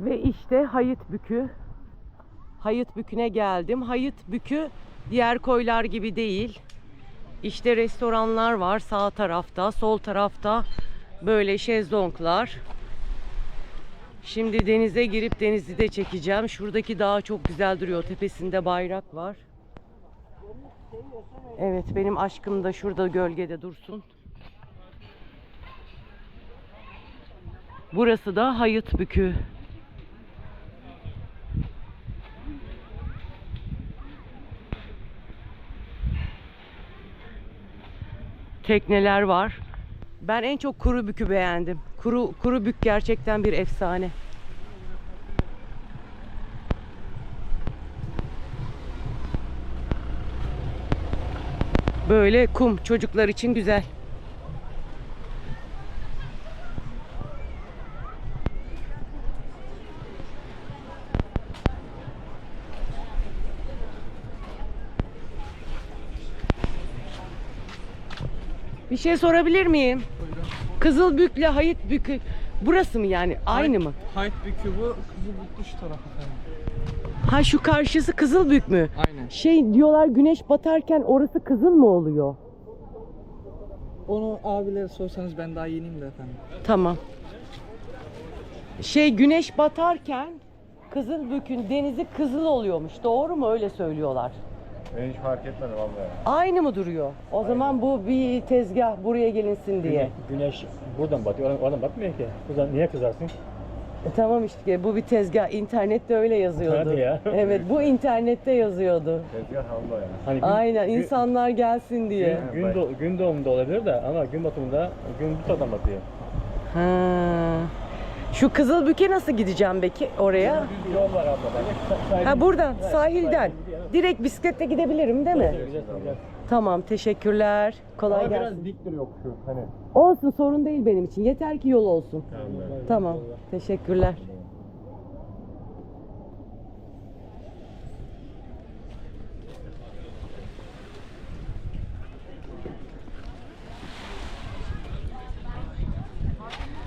Ve işte Hayıt Bükü. Hayıt Bükü'ne geldim. Hayıt Bükü diğer koylar gibi değil. İşte restoranlar var sağ tarafta, sol tarafta böyle şezlonglar. Şimdi denize girip denizi de çekeceğim. Şuradaki dağ çok güzel duruyor. Tepesinde bayrak var. Evet benim aşkım da şurada gölgede dursun. Burası da Hayıt Bükü. Tekneler var. Ben en çok kuru bükü beğendim. Kuru kuru bük gerçekten bir efsane. Böyle kum çocuklar için güzel. Bir şey sorabilir miyim? Kızılbük'le Hayıtbükü burası mı yani? Aynı mı? Hayt bükü bu, Kızılbükü şu taraf efendim. Ha şu karşısı Kızılbük mü? Aynen. Şey diyorlar güneş batarken orası kızıl mı oluyor? Onu abilere sorsanız ben daha yeniyim de efendim. Tamam. Şey güneş batarken Kızılbük'ün denizi kızıl oluyormuş. Doğru mu? Öyle söylüyorlar. Ben hiç fark etmedim vallahi. Aynı mı duruyor? O zaman bu bir tezgah buraya gelinsin diye. Güneş buradan batıyor, oradan, oradan batmıyor ki. Buradan niye kızarsın? E, tamam işte bu bir tezgah. İnternette öyle yazıyordu. Hadi ya. Evet bu internette yazıyordu. Tezgah havlu yani. Hani gün, Aynen gün- insanlar gelsin diye. Gün, gün, doğ- gün doğumunda olabilir de ama gün batımında gün bu taraftan batıyor. Ha. Şu Kızılbük'e nasıl gideceğim peki oraya? Bir yol var abla. Ha buradan sahilden. Direkt bisikletle gidebilirim değil mi? Güzel, güzel. Tamam teşekkürler. Kolay Ama gelsin. biraz dik duruyor şu hani. Olsun sorun değil benim için. Yeter ki yol olsun. Tamam. Teşekkürler.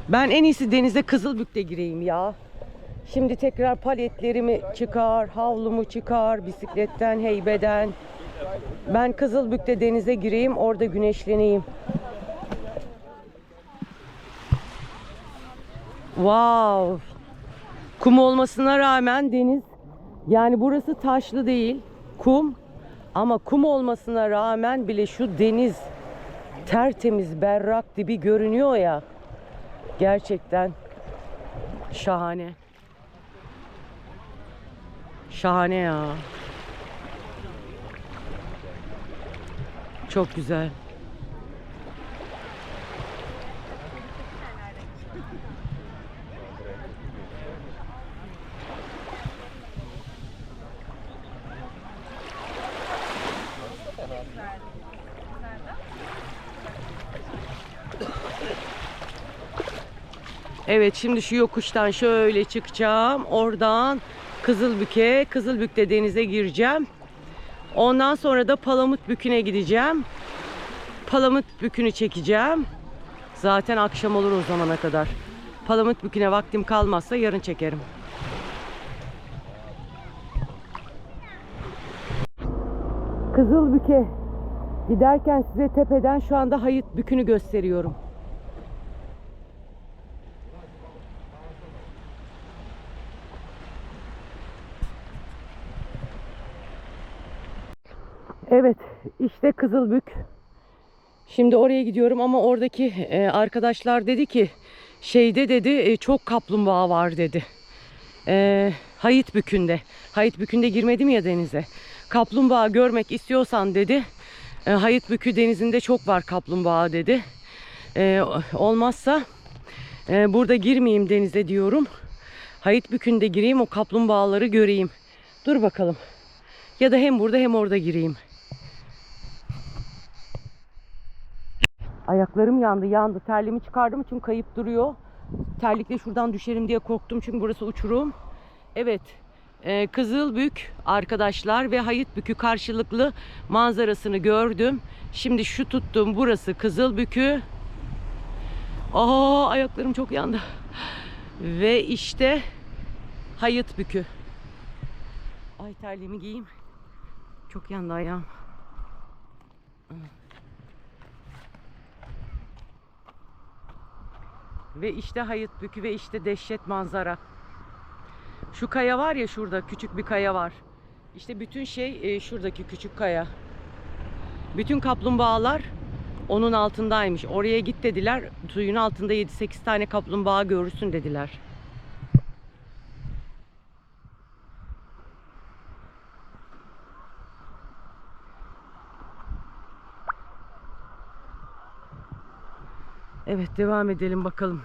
Ben en iyisi denize Kızılbük'te gireyim ya. Şimdi tekrar paletlerimi çıkar, havlumu çıkar, bisikletten, heybeden. Ben Kızılbük'te denize gireyim, orada güneşleneyim. Wow. Kum olmasına rağmen deniz yani burası taşlı değil, kum ama kum olmasına rağmen bile şu deniz tertemiz, berrak dibi görünüyor ya. Gerçekten şahane. Şahane ya. Çok güzel. Evet şimdi şu yokuştan şöyle çıkacağım. Oradan Kızılbük'e, Kızılbük'te denize gireceğim. Ondan sonra da Palamut Bükü'ne gideceğim. Palamut Bükü'nü çekeceğim. Zaten akşam olur o zamana kadar. Palamut Bükü'ne vaktim kalmazsa yarın çekerim. Kızılbük'e giderken size tepeden şu anda Hayıt Bükü'nü gösteriyorum. Evet, işte Kızılbük. Şimdi oraya gidiyorum ama oradaki e, arkadaşlar dedi ki şeyde dedi e, çok kaplumbağa var dedi. E, Hayit Bükü'nde. Hayit Bükü'nde girmedim ya denize. Kaplumbağa görmek istiyorsan dedi. E, Hayit Bükü denizinde çok var kaplumbağa dedi. E, olmazsa e, burada girmeyeyim denize diyorum. Hayit Bükü'nde gireyim o kaplumbağaları göreyim. Dur bakalım. Ya da hem burada hem orada gireyim. Ayaklarım yandı yandı. Terliğimi çıkardım çünkü kayıp duruyor. Terlikle şuradan düşerim diye korktum çünkü burası uçurum. Evet. E, Kızılbük arkadaşlar ve Hayıtbükü karşılıklı manzarasını gördüm. Şimdi şu tuttuğum burası Kızılbükü. Aa ayaklarım çok yandı. Ve işte Hayıt Bükü. Ay terliğimi giyeyim. Çok yandı ayağım. Ve işte Hayıt Bükü ve işte dehşet manzara. Şu kaya var ya şurada küçük bir kaya var. İşte bütün şey e, şuradaki küçük kaya. Bütün kaplumbağalar onun altındaymış. Oraya git dediler. Suyun altında 7-8 tane kaplumbağa görürsün dediler. Evet devam edelim bakalım.